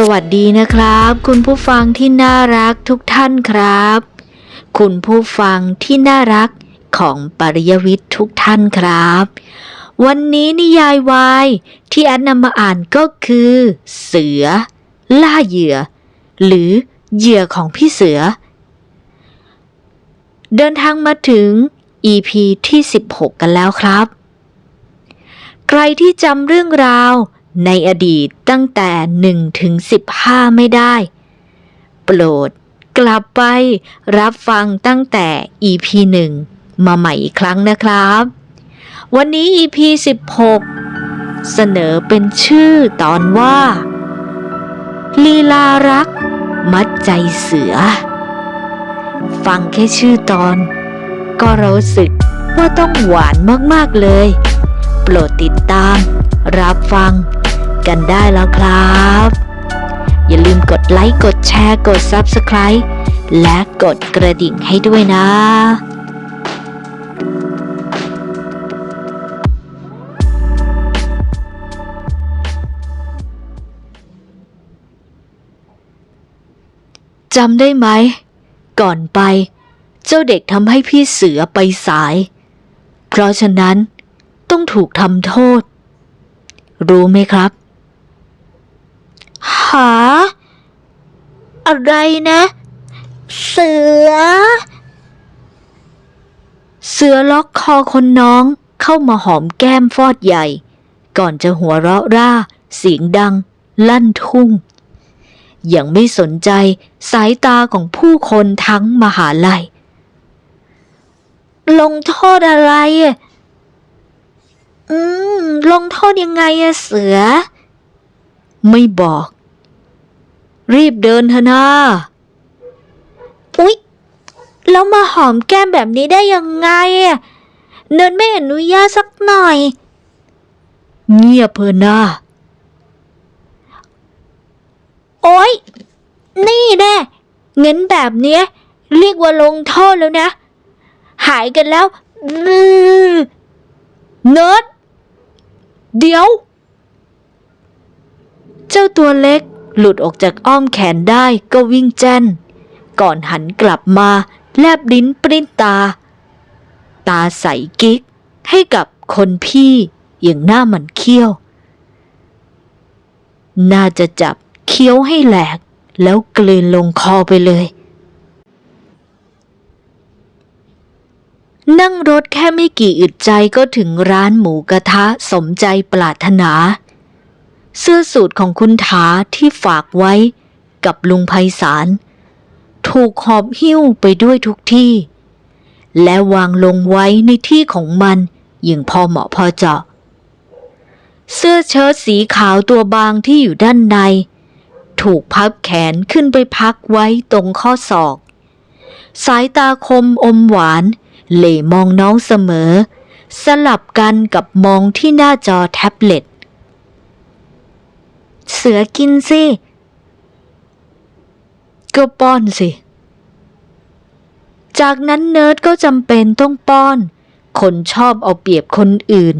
สวัสดีนะครับ คุณผู้ฟังที่น่ารักทุกท่านครับ คุณผู้ฟังที่น่ารักของปริยวิทย์ทุกท่านครับ วันนี้นิยายวายที่แอดนำมาอ่านก็คือ เสือ ล่าเหยื่อ หรือเหยื่อของพี่เสือ เดินทางมาถึง EP ที่ 16 กันแล้วครับ ใครที่จำเรื่องราว ในอดีตตั้งแต่1ถึง15ไม่ได้ โปรดกลับไปรับฟังตั้งแต่ EP 1 มาใหม่อีกครั้งนะครับ วันนี้ EP 16 เสนอเป็นชื่อตอนว่า ลีลารัก มัดใจเสือ ฟังแค่ชื่อตอน ก็รู้สึกว่าต้องหวานมากๆเลย โปรดติดตาม รับฟัง กันได้แล้วครับ อย่าลืมกดไลค์กดแชร์กด Subscribe และกดกระดิ่งให้ด้วยนะจำได้ไหม ก่อนไป เจ้าเด็กทำให้พี่เสือไปสาย เพราะฉะนั้นต้องถูกทำโทษ รู้ไหมครับ หา อะไรนะ เสือ เสือล็อกคอคนน้องเข้ามาหอมแก้มฟอดใหญ่ ก่อนจะหัวเราะร่า เสียงดัง ลั่นทุ่ง ยังไม่สนใจสายตาของผู้คนทั้งมหาลัย ลงโทษอะไร อืม ลงโทษยังไงอะเสือ ไม่บอก รีบเดินเถอะนะอุ๊ย แล้วมาหอมแก้มแบบนี้ได้ยังไงอะเนินไม่อนุญาตสักหน่อย เงียบเพอหน้าโอ๊ย นี่แน่เงินแบบเนี้ย เรียกว่าลงโทษแล้วนะ หายกันแล้วอือเนิร์ดเดี๋ยว เจ้าตัวเล็กหลุดออกจากอ้อมแขนได้ก็วิ่งแจ้น ก่อนหันกลับมาแลบลิ้นปริ้นตา ตาใสกิ๊กให้กับคนพี่อย่างหน้าหมันเคี้ยว น่าจะจับเคี้ยวให้แหลกแล้วกลืนลงคอไปเลย นั่งรถแค่ไม่กี่อึดใจก็ถึงร้านหมูกระทะสมใจปรารถนา เสื้อสูทของคุณถาที่ฝากไว้กับลุงไพศาลถูกหอบหิ้วไปด้วยทุกที่ และวางลงไว้ในที่ของมันอย่างพอเหมาะพอเจาะ เสื้อเชิ้ตสีขาวตัวบางที่อยู่ด้านใน ถูกพับแขนขึ้นไปพักไว้ตรงข้อศอก สายตาคมอมหวาน เหล่มองน้องเสมอ สลับกันกับมองที่หน้าจอแท็บเล็ต เสือกินสิ ก็ป้อนสิ จากนั้นเนิร์ดก็จำเป็นต้องป้อน คนชอบเอาเปรียบคนอื่น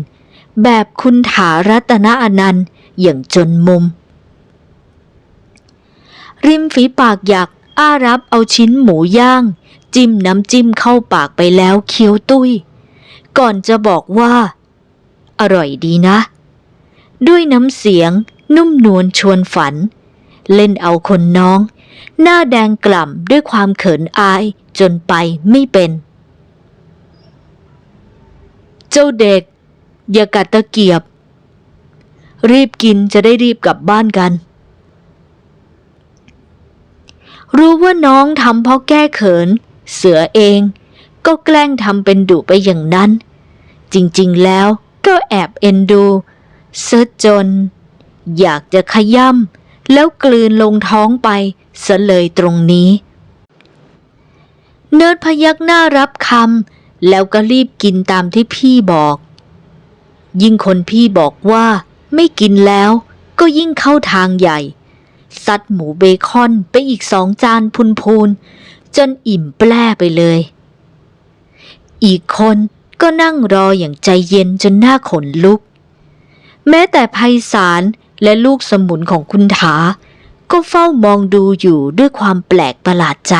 แบบคุณถารัตนอนันต์อย่างจนมุม ริมฝีปากอยากอ้ารับเอาชิ้นหมูย่าง จิ้มน้ำจิ้มเข้าปากไปแล้วเคี้ยวตุ้ย ก่อนจะบอกว่า อร่อยดีนะ ด้วยน้ำเสียง นุ่มนวลชวนฝัน เล่นเอาคนน้อง หน้าแดงกล่ำด้วยความเขินอายจนไปไม่เป็น เจ้าเด็ก อย่ากัดตะเกียบ รีบกินจะได้รีบกลับบ้านกัน รู้ว่าน้องทำเพราะแก้เขิน เสือเองก็แกล้งทำเป็นดุไปอย่างนั้น จริงๆแล้วก็แอบเอ็นดูเสจน อยากจะขย่ำแล้วกลืนลงท้องไปซะเลยตรงนี้ เนิร์ดพยักหน้ารับคำแล้วก็รีบกินตามที่พี่บอก ยิ่งคนพี่บอกว่าไม่กินแล้วก็ยิ่งเข้าทางใหญ่ ซัดหมูเบคอนไปอีกสองจานพูนจนอิ่มแปร่ไปเลย อีกคนก็นั่งรออย่างใจเย็นจนหน้าขนลุก แม้แต่ไพศาล และลูกสมุนของคุณถา ก็เฝ้ามองดูอยู่ด้วยความแปลกประหลาดใจ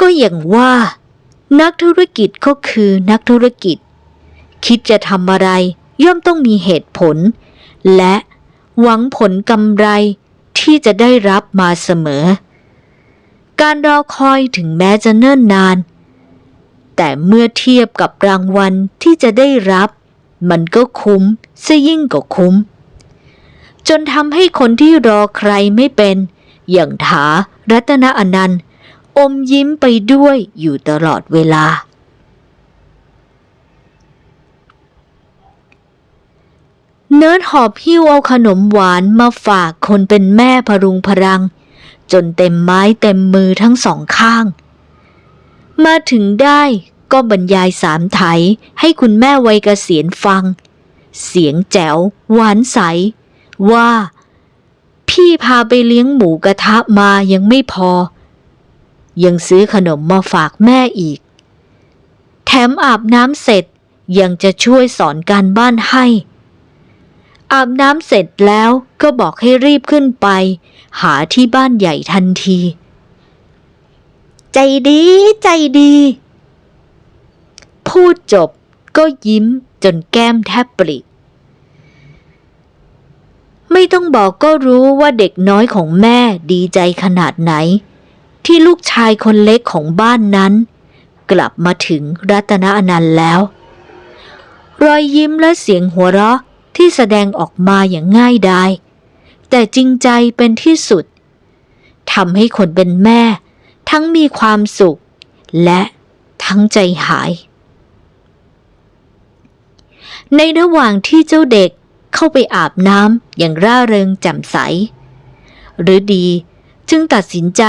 ก็อย่างว่า นักธุรกิจก็คือนักธุรกิจ คิดจะทำอะไรย่อมต้องมีเหตุผล และหวังผลกำไรที่จะได้รับมาเสมอ การรอคอยถึงแม้จะเนิ่นนาน แต่เมื่อเทียบกับรางวัลที่จะได้รับ มันก็คุ้มซะยิ่งกว่าคุ้ม จนทำให้คนที่รอใครไม่เป็น อย่างถารัตนอนันต์ อมยิ้มไปด้วยอยู่ตลอดเวลา เนิร์ดหอบหิ้วเอาขนมหวานมาฝากคนเป็นแม่พรุงพรัง จนเต็มไม้เต็มมือทั้งสองข้าง มาถึงได้ ก็บรรยายสามไถให้คุณแม่วัยเกษียณฟัง เสียงแจ๋ว หวานใส ว่า พี่พาไปเลี้ยงหมูกระทะมายังไม่พอ ยังซื้อขนมมาฝากแม่อีก แถมอาบน้ำเสร็จยังจะช่วยสอนการบ้านให้ อาบน้ำเสร็จแล้วก็บอกให้รีบขึ้นไป หาที่บ้านใหญ่ทันที ใจดีใจดี พูดจบก็ยิ้มจนแก้มแทบปริไม่ต้องบอกก็รู้ว่าเด็กน้อยของแม่ดีใจขนาดไหน ที่ลูกชายคนเล็กของบ้านนั้น กลับมาถึงรัตนอนันต์แล้ว รอยยิ้มและเสียงหัวเราะที่แสดงออกมาอย่างง่ายดายแต่จริงใจเป็นที่สุดทำให้คนเป็นแม่ ทั้งมีความสุข และทั้งใจหาย ในระหว่างที่เจ้าเด็กเข้าไปอาบน้ำอย่างร่าเริงแจ่มใส หรือดีจึงตัดสินใจ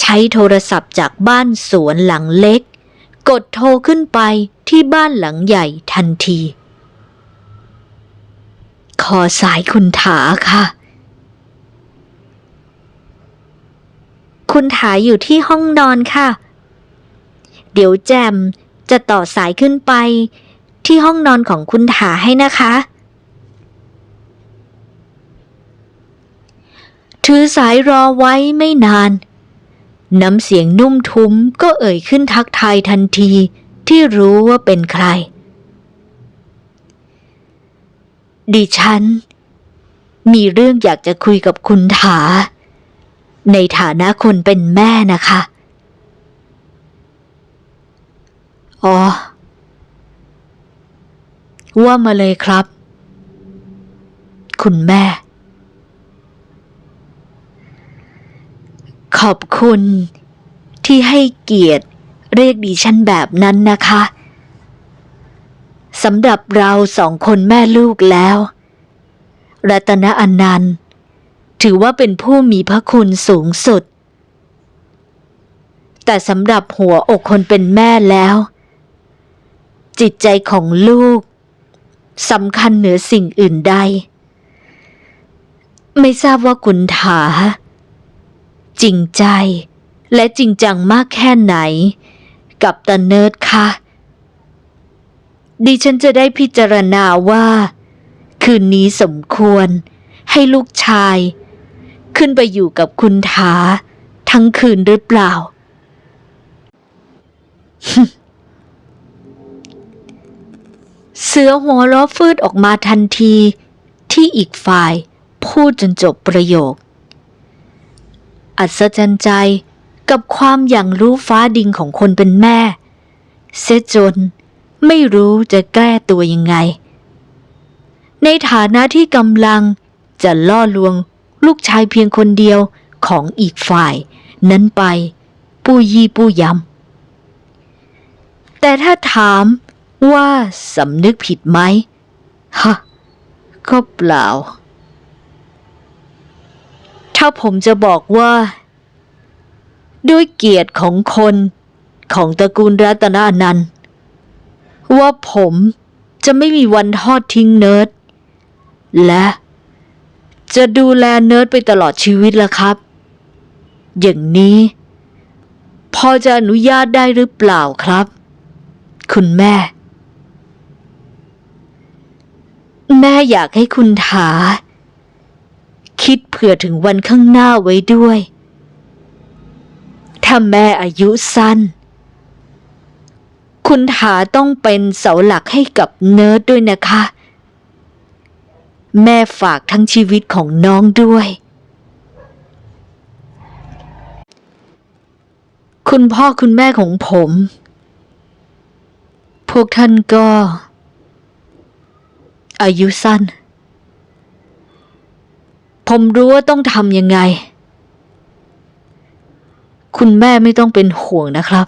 ใช้โทรศัพท์จากบ้านสวนหลังเล็ก กดโทรขึ้นไปที่บ้านหลังใหญ่ทันที ขอสายคุณถาค่ะ คุณถาอยู่ที่ห้องนอนค่ะ เดี๋ยวแจมจะต่อสายขึ้นไป ที่ห้องนอนของคุณถาให้นะคะ ถือสายรอไว้ไม่นาน น้ำเสียงนุ่มทุ้มก็เอ่ยขึ้นทักทายทันทีที่รู้ว่าเป็นใคร ดิฉัน มีเรื่องอยากจะคุยกับคุณถา ในฐานะคนเป็นแม่นะคะ อ๋อ ว่ามาเลยครับ คุณแม่ ขอบคุณที่ให้เกียรติเรียกดิฉันแบบนั้นนะคะสำหรับเราสองคนแม่ลูกแล้ว รัตนอันันต์ ถือว่าเป็นผู้มีพระคุณสูงสุด แต่สำหรับหัวอกคนเป็นแม่แล้ว จิตใจของลูก สำคัญเหนือสิ่งอื่นใด ไม่ทราบว่าคุณถา จริงใจและจริงจังมากแค่ไหน กับตาเนิร์ดคะดิฉันจะได้พิจารณาว่า คืนนี้สมควรให้ลูกชาย ขึ้นไปอยู่กับคุณถา ทั้งคืนหรือเปล่า เสือหัวล้อฟืดออกมาทันที ที่อีกฝ่ายพูดจนจบประโยค อัศจรรย์ใจกับความอย่างรู้ฟ้าดิงของคนเป็นแม่ เสจนไม่รู้จะแก้ตัวยังไง ในฐานะที่กำลังจะล่อลวงลูกชายเพียงคนเดียวของอีกฝ่าย นั้นไป ปู้ยี่ปู้ยำแต่ถ้าถาม ว่าสำนึกผิดไหมฮะก็เปล่า ถ้าผมจะบอกว่า ด้วยเกียรติของคนของตระกูลรัตนานันว่าผมจะไม่มีวันทอดทิ้งเนิร์ด และจะดูแลเนิร์ดไปตลอดชีวิตละครับ อย่างนี้ พอจะอนุญาตได้หรือเปล่าครับ คุณแม่ แม่อยากให้คุณถา คิดเผื่อถึงวันข้างหน้าไว้ด้วย ถ้าแม่อายุสั้น คุณถาต้องเป็นเสาหลักให้กับเนิร์ดด้วยนะคะ แม่ฝากทั้งชีวิตของน้องด้วย คุณพ่อคุณแม่ของผม พวกท่านก็ อายุสั้น ผมรู้ว่าต้องทำยังไง คุณแม่ไม่ต้องเป็นห่วงนะครับ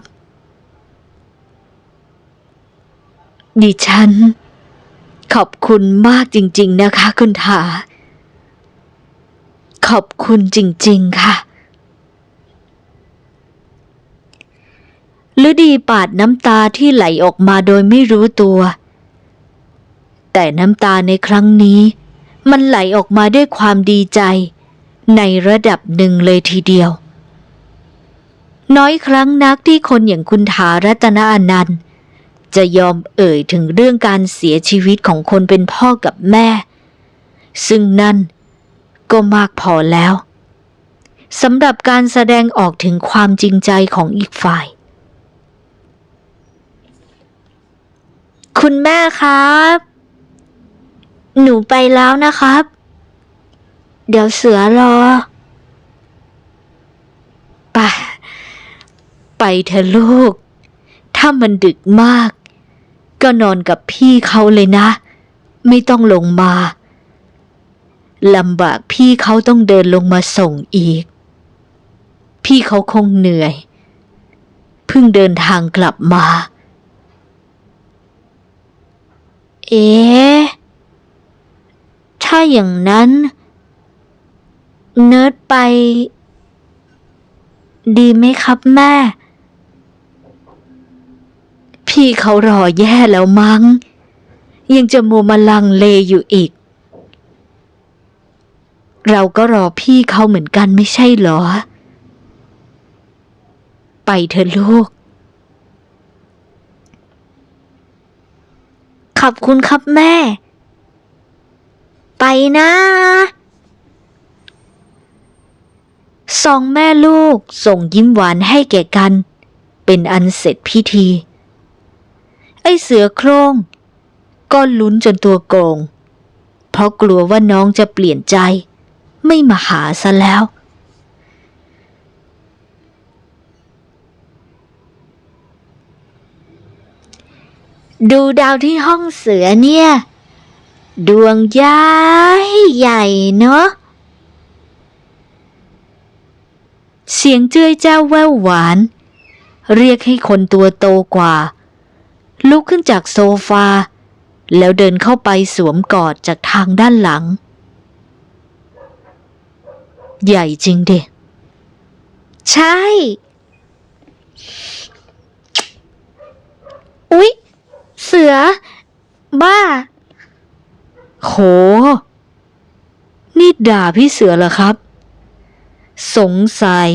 ดิฉัน ขอบคุณมากจริง ๆ นะคะ คุณถาขอบคุณจริง ๆ ค่ะฤดีปาดน้ำตาที่ไหลออกมาโดยไม่รู้ตัว แต่น้ำตาในครั้งนี้ มันไหลออกมาด้วยความดีใจ ในระดับหนึ่งเลยทีเดียว น้อยครั้งนักที่คนอย่างคุณถารัตนอนันต์ จะยอมเอ่ยถึงเรื่องการเสียชีวิตของคนเป็นพ่อกับแม่ ซึ่งนั่นก็มากพอแล้วสำหรับการแสดงออกถึงความจริงใจของอีกฝ่าย คุณแม่ครับ หนูไปแล้วนะครับ เดี๋ยวเสือรอไปไปเถอะลูก ถ้ามันดึกมาก ก็นอนกับพี่เขาเลยนะ ไม่ต้องลงมาลำบากพี่เขาต้องเดินลงมาส่งอีก พี่เขาคงเหนื่อย เพิ่งเดินทางกลับมา เอ๊ะาอย่างนั้น เนิร์ดไป ดีไหมครับแม่ พี่เขารอแย่แล้วมั้ง ยังจะมัวมาลังเลอยู่อีก เราก็รอพี่เขาเหมือนกันไม่ใช่เหรอ ไปเถอะลูกขอบคุณครับแม่ ไปนะสองแม่ลูกส่งยิ้มหวานให้แก่กัน เป็นอันเสร็จพิธี ไอเสือโครง ก็ลุ้นจนตัวโกง เพราะกลัวว่าน้องจะเปลี่ยนใจ ไม่มาหาซะแล้ว ดูดาวที่ห้องเสือเนี่ย ดวงย้ายใหญ่เนาะ เสียงเจ้ยเจ้าแววหวาน เรียกให้คนตัวโตกว่า ลุกขึ้นจากโซฟา แล้วเดินเข้าไปสวมกอดจากทางด้านหลัง ใหญ่จริงดิใช่ อุ๊ย เสือ บ้า โห นี่ด่าพี่เสือเหรอครับ สงสัย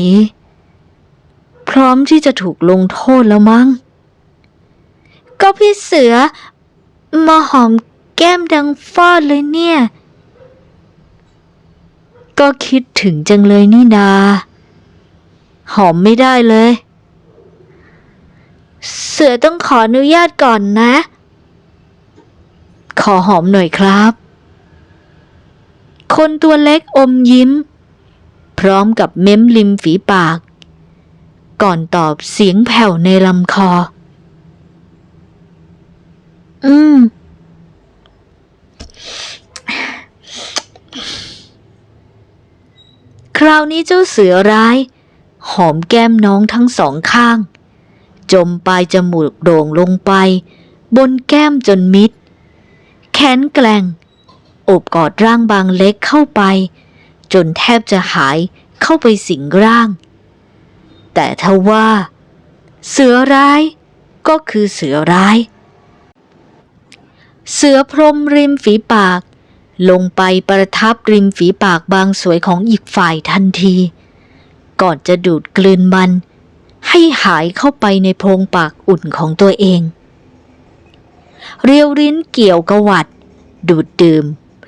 พร้อมที่จะถูกลงโทษแล้วมั้ง ก็พี่เสือ มาหอมแก้มดังฟอดเลยเนี่ย ก็คิดถึงจังเลยนี่นา หอมไม่ได้เลย เสือต้องขออนุญาตก่อนนะขอหอมหน่อยครับ คนตัวเล็กอมยิ้ม พร้อมกับเม้มริมฝีปาก ก่อนตอบเสียงแผ่วในลำคอ อืม คราวนี้เจ้าเสือร้าย หอมแก้มน้องทั้งสองข้าง จมปลายจมูกโด่งลงไป บนแก้มจนมิด แขนแกล่ง โอบกอดร่างบางเล็กเข้าไป จนแทบจะหายเข้าไปสิงร่าง แต่ทว่า เสือร้ายก็คือเสือร้าย เสือพรมริมฝีปาก ลงไปประทับริมฝีปากบางสวยของอีกฝ่ายทันที ก่อนจะดูดกลืนมัน ให้หายเข้าไปในโพรงปากอุ่นของตัวเอง เรียวริ้นเกี่ยวกวัดดูดดื่ม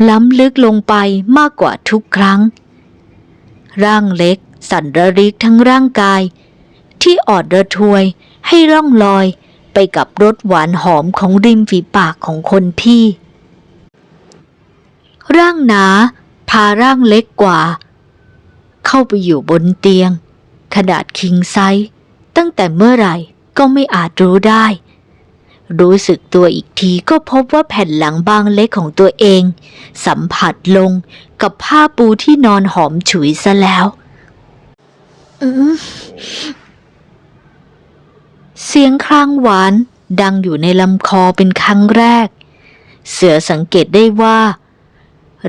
ล้ำลึกลงไปมากกว่าทุกครั้ง ร่างเล็กสั่นระริกทั้งร่างกาย ที่ออดระทวยให้ร่องลอยไปกับรสหวานหอมของริมฝีปากของคนพี่ ร่างหนาพาร่างเล็กกว่า เข้าไปอยู่บนเตียง ขนาดคิงไซส์ตั้งแต่เมื่อไหร่ก็ไม่อาจรู้ได้ รู้สึกตัวอีกทีก็พบว่าแผ่นหลังบางเล็กของตัวเอง สัมผัสลงกับผ้าปูที่นอนหอมฉุยซะแล้วอืมเสียงครางหวานดังอยู่ในลำคอเป็นครั้งแรก เสือสังเกตได้ว่า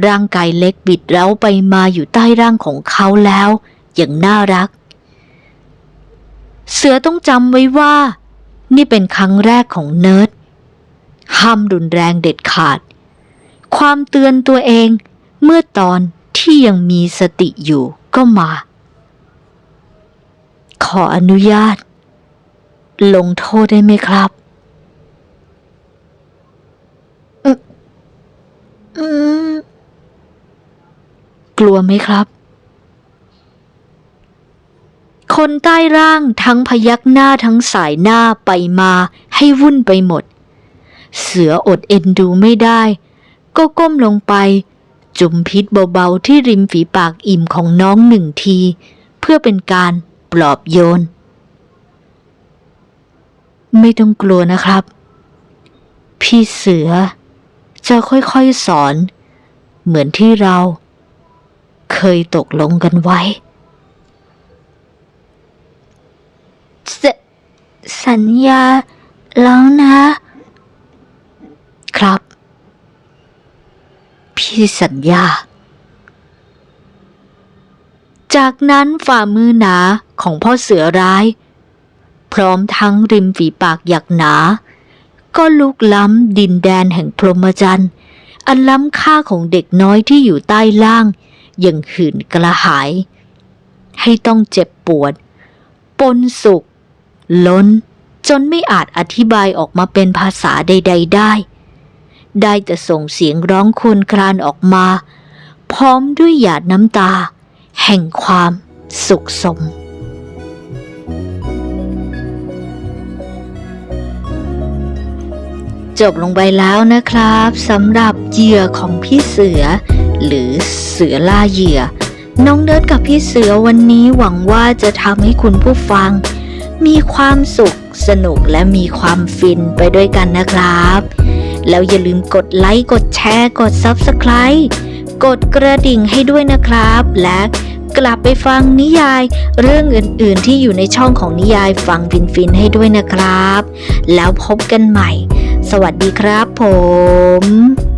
ร่างกายเล็กบิดเร้าไปมาอยู่ใต้ร่างของเขาแล้ว อย่างน่ารัก เสือต้องจำไว้ว่า นี่เป็นครั้งแรกของเนิร์ด ห้ามรุนแรงเด็ดขาด ความเตือนตัวเองเมื่อตอนที่ยังมีสติอยู่ก็มา ขออนุญาต ลงโทษได้ไหมครับอืมกลัวไหมครับ คนใต้ร่างทั้งพยักหน้าทั้งสายหน้าไปมาให้วุ่นไปหมด เสืออดเอ็นดูไม่ได้ ก็ก้มลงไป จุ่มพิษเบาๆที่ริมฝีปากอิ่มของน้องหนึ่งที เพื่อเป็นการปลอบโยน ไม่ต้องกลัวนะครับ พี่เสือ จะค่อยๆสอน เหมือนที่เรา เคยตกลงกันไว้ สสัญญาแล้วนะ ครับ พี่สัญญา จากนั้นฝ่ามือหนาของพ่อเสือร้าย พร้อมทั้งริมฝีปากหยักหนา ก็ลุกล้ำดินแดนแห่งพรหมจรรย์อันล้ำค่าของเด็กน้อยที่อยู่ใต้ล่าง อย่างหื่นกระหาย ให้ต้องเจ็บปวด ปนสุข ล้นจนไม่อาจอธิบายออกมาเป็นภาษาใด ๆ ได้ ได้แต่ส่งเสียงร้องครวญครานออกมา พร้อมด้วยหยาดน้ำตา แห่งความสุขสม จบลงไปแล้วนะครับสำหรับเหยื่อของพี่เสือ หรือเสือล่าเหยื่อ น้องเดิร์ดกับพี่เสือวันนี้หวังว่าจะทำให้คุณผู้ฟัง มีความสุขสนุกและมีความฟินไปด้วยกันนะครับ แล้วอย่าลืมกดไลค์กดแชร์กด Subscribe กดกระดิ่งให้ด้วยนะครับ และกลับไปฟังนิยายเรื่องอื่น ๆ ที่อยู่ในช่องของนิยายฟังฟิน ๆ ให้ด้วยนะครับ แล้วพบกันใหม่ สวัสดีครับผม